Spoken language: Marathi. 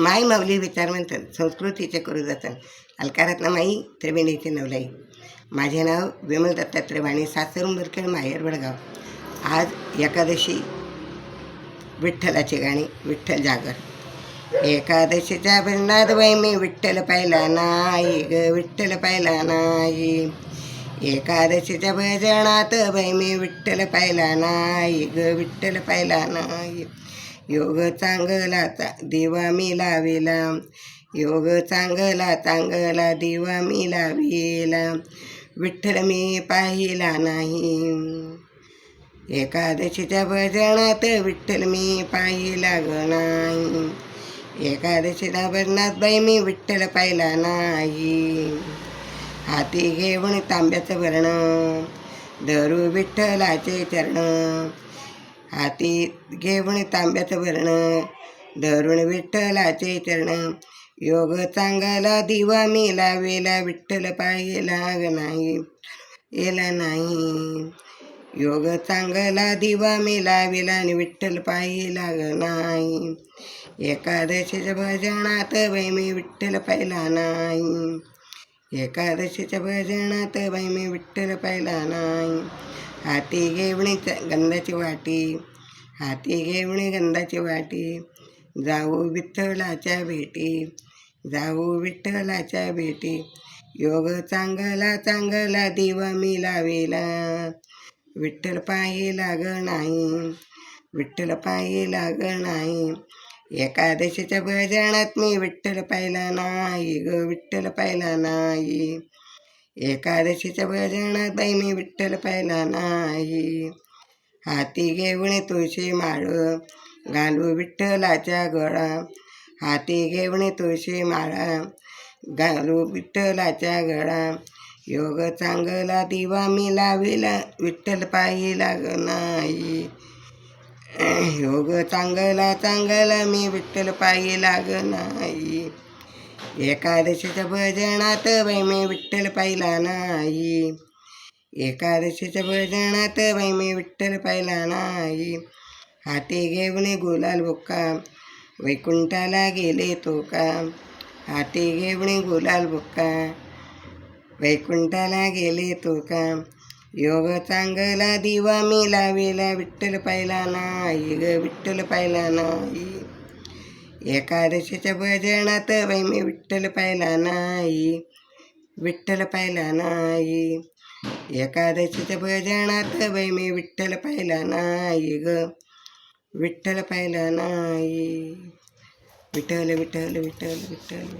माई माऊली विचार म्हणतात संस्कृतीचे करू जातात अलकारात माई त्रिवेणीचे नवलाई. माझे नाव विमल दत्ता त्रिवाणी सासरून बरखेड माहेर वडगाव. आज एकादशी विठ्ठलाची गाणी विठ्ठल जागर. एकादशीच्या भजनात वय मी विठ्ठल पाहिला नाही ग विठ्ठल पाहिला नाही. एकादशीच्या भजनात बाई मी विठ्ठल पाहिला नाही ग विठ्ठल पाहिला नाही. योग चांगला चा दिवा मी लाविला. योग चांगला चांगला दिवा मी लाविला. विठ्ठल मी पाहिला नाही. एकादशीच्या भजनात विठ्ठल मी पाहिला ग नाही. एकादशीच्या भजनात बाई मी विठ्ठल पाहिला नाही. हाती घेऊन तांब्याचं वर्ण धरू विठ्ठलाचे चरण. हाती घेऊन तांब्याचं वर्ण धरून विठ्ठलाचे चरण. योग चांगला दिवा मी लावेला विठ्ठल पाहिला लाग नाही येला नाही. योग चांगला दिवा मी वेला आणि विठ्ठल पाहिला लाग नाही. एकादशीच्या भजनात बाई मी विठ्ठल पाहिला नाही. एकादशीच्या भजनात बाई मी विठ्ठल पाहिला नाही. हाती घेवणी गंधाची वाटी. हाती घेवणी गंधाची वाटी. जाऊ विठ्ठलाच्या भेटी. जाऊ विठ्ठलाच्या भेटी. योग चांगला चांगला दिवा मी लावेला. विठ्ठल पायी लाग नाही. विठ्ठल पायी लाग नाही. एकादशीच्या भजनात मी विठ्ठल पाहिला नाही ग विठ्ठल पाहिला नाही. एकादशीच्या भजनात बाई मी विठ्ठल पाहिला नाही. हाती घेऊन तुळशी माळ घालू विठ्ठलाच्या गळा. हाती घेऊन तुळशी माळा घालू विठ्ठलाच्या गळा. योग चांगला दिवा मी लाविला विठ्ठल पाहिला नाही. योग चांगला चांगला मी विठ्ठल पाहिला नाही. एकादशीच्या भजनात बाई मी विठ्ठल पाहिला नाही. एकादशीच्या भजनात बाई मी विठ्ठल पाहिला नाही. हाती घेऊन गुलाल बुक्का वैकुंठाला गेले तो का हाती घेऊन गुलाल बुक्का वैकुंठाला गेले तो का योग चांगला दिवा मी लावेला विठ्ठल पाहिला नाही ग विठ्ठल पाहिला नाही. एकादशीच्या भजनात बाई मी विठ्ठल पाहिला नाही. विठ्ठल पाहिला नाही. एकादशीच्या भजनात बाई मी विठ्ठल पाहिला नाही ग. विठ्ठल पाहिला नाही. विठ्ठल विठ्ठल विठ्ठल विठ्ठल.